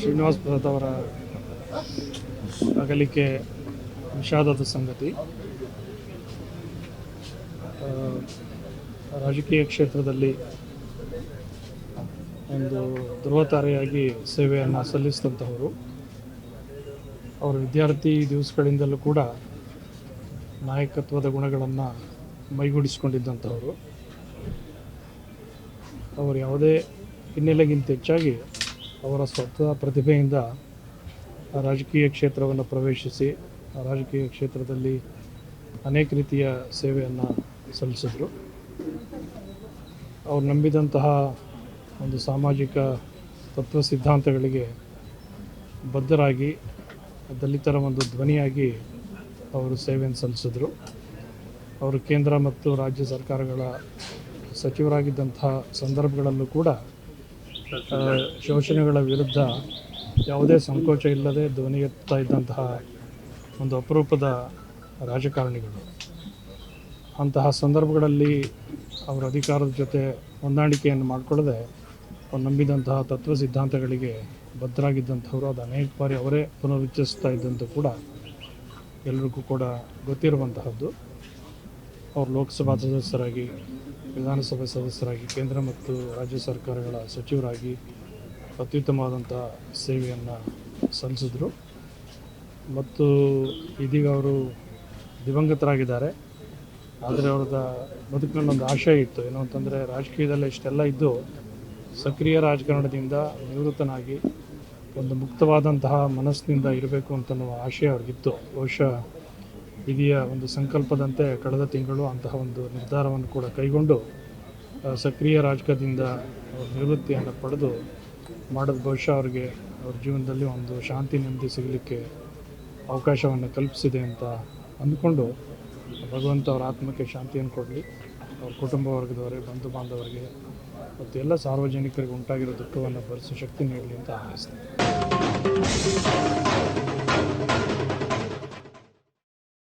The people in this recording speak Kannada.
ಶ್ರೀನಿವಾಸ್ ಪ್ರಸಾದ್ ಅವರ ಅಗಲಿಕೆ ವಿಷಾದದ ಸಂಗತಿ. ರಾಜಕೀಯ ಕ್ಷೇತ್ರದಲ್ಲಿ ಒಂದು ಧ್ರುವತಾರೆಯಾಗಿ ಸೇವೆಯನ್ನು ಸಲ್ಲಿಸಿದಂಥವರು ಅವರ ವಿದ್ಯಾರ್ಥಿ ದಿವಸಗಳಿಂದಲೂ ಕೂಡ ನಾಯಕತ್ವದ ಗುಣಗಳನ್ನು ಮೈಗೂಡಿಸಿಕೊಂಡಿದ್ದಂಥವರು ಅವರು ಯಾವುದೇ ಹಿನ್ನೆಲೆಗಿಂತ ಹೆಚ್ಚಾಗಿ ಅವರ ಸ್ವತಃ ಪ್ರತಿಭೆಯಿಂದ ರಾಜಕೀಯ ಕ್ಷೇತ್ರವನ್ನು ಪ್ರವೇಶಿಸಿ ರಾಜಕೀಯ ಕ್ಷೇತ್ರದಲ್ಲಿ ಅನೇಕ ರೀತಿಯ ಸೇವೆಯನ್ನು ಸಲ್ಲಿಸಿದರು. ಅವ್ರು ನಂಬಿದಂತಹ ಒಂದು ಸಾಮಾಜಿಕ ತತ್ವ ಸಿದ್ಧಾಂತಗಳಿಗೆ ಬದ್ಧರಾಗಿ, ದಲಿತರ ಒಂದು ಧ್ವನಿಯಾಗಿ ಅವರು ಸೇವೆಯನ್ನು ಸಲ್ಲಿಸಿದರು. ಅವರು ಕೇಂದ್ರ ಮತ್ತು ರಾಜ್ಯ ಸರ್ಕಾರಗಳ ಸಚಿವರಾಗಿದ್ದಂತಹ ಸಂದರ್ಭಗಳಲ್ಲೂ ಕೂಡ ಶೋಷಣೆಗಳ ವಿರುದ್ಧ ಯಾವುದೇ ಸಂಕೋಚ ಇಲ್ಲದೆ ಧ್ವನಿ ಎತ್ತಾ ಇದ್ದಂತಹ ಒಂದು ಅಪರೂಪದ ರಾಜಕಾರಣಿಗಳು. ಅಂತಹ ಸಂದರ್ಭಗಳಲ್ಲಿ ಅವರ ಅಧಿಕಾರದ ಜೊತೆ ಹೊಂದಾಣಿಕೆಯನ್ನು ಮಾಡಿಕೊಳ್ಳದೆ ಅವ್ರು ನಂಬಿದಂತಹ ತತ್ವ ಸಿದ್ಧಾಂತಗಳಿಗೆ ಭದ್ರಾಗಿದ್ದಂಥವರು ಅದು ಅನೇಕ ಬಾರಿ ಅವರೇ ಪುನರುಚ್ಚರಿಸ್ತಾ ಇದ್ದಂತೂ ಕೂಡ ಎಲ್ರಿಗೂ ಕೂಡ ಗೊತ್ತಿರುವಂತಹದ್ದು. ಅವರು ಲೋಕಸಭಾ ಸದಸ್ಯರಾಗಿ, ವಿಧಾನಸಭೆ ಸದಸ್ಯರಾಗಿ, ಕೇಂದ್ರ ಮತ್ತು ರಾಜ್ಯ ಸರ್ಕಾರಗಳ ಸಚಿವರಾಗಿ ಅತ್ಯುತ್ತಮವಾದಂಥ ಸೇವೆಯನ್ನು ಸಲ್ಲಿಸಿದ್ರು. ಮತ್ತು ಇದೀಗ ಅವರು ದಿವಂಗತರಾಗಿದ್ದಾರೆ. ಆದರೆ ಅವ್ರದ ಬದುಕಿನಲ್ಲಿ ಒಂದು ಆಶಯ ಇತ್ತು. ಏನು ಅಂತಂದರೆ, ರಾಜಕೀಯದಲ್ಲಿ ಇಷ್ಟೆಲ್ಲ ಇದ್ದು ಸಕ್ರಿಯ ರಾಜಕಾರಣದಿಂದ ನಿವೃತ್ತನಾಗಿ ಒಂದು ಮುಕ್ತವಾದಂತಹ ಮನಸ್ಸಿನಿಂದ ಇರಬೇಕು ಅಂತನ್ನುವ ಆಶಯ ಅವ್ರಿಗಿತ್ತು. ಬಹುಶಃ ಇದೆಯ ಒಂದು ಸಂಕಲ್ಪದಂತೆ ಕಳೆದ ತಿಂಗಳು ಅಂತಹ ಒಂದು ನಿರ್ಧಾರವನ್ನು ಕೂಡ ಕೈಗೊಂಡು ಸಕ್ರಿಯ ರಾಜಕೀಯದಿಂದ ನಿವೃತ್ತಿಯನ್ನು ಪಡೆದು ಮಾಡೋದು ಬಹುಶಃ ಅವ್ರಿಗೆ ಅವ್ರ ಜೀವನದಲ್ಲಿ ಒಂದು ಶಾಂತಿ, ನೆಮ್ಮದಿ ಸಿಗಲಿಕ್ಕೆ ಅವಕಾಶವನ್ನು ಕಲ್ಪಿಸಿದೆ ಅಂತ ಅಂದ್ಕೊಂಡು ಭಗವಂತ ಅವರ ಆತ್ಮಕ್ಕೆ ಶಾಂತಿಯನ್ನು ಕೊಡಲಿ. ಅವ್ರ ಕುಟುಂಬ ವರ್ಗದವರಿಗೆ ಬಂಧು ಬಾಂಧವರಿಗೆ ಮತ್ತು ಎಲ್ಲ ಸಾರ್ವಜನಿಕರಿಗೆ ಉಂಟಾಗಿರೋ ದುಃಖವನ್ನು ಭರಿಸೋ ಶಕ್ತಿ ನೀಡಲಿ ಅಂತ ಹಾರೈಸ್ತೀನಿ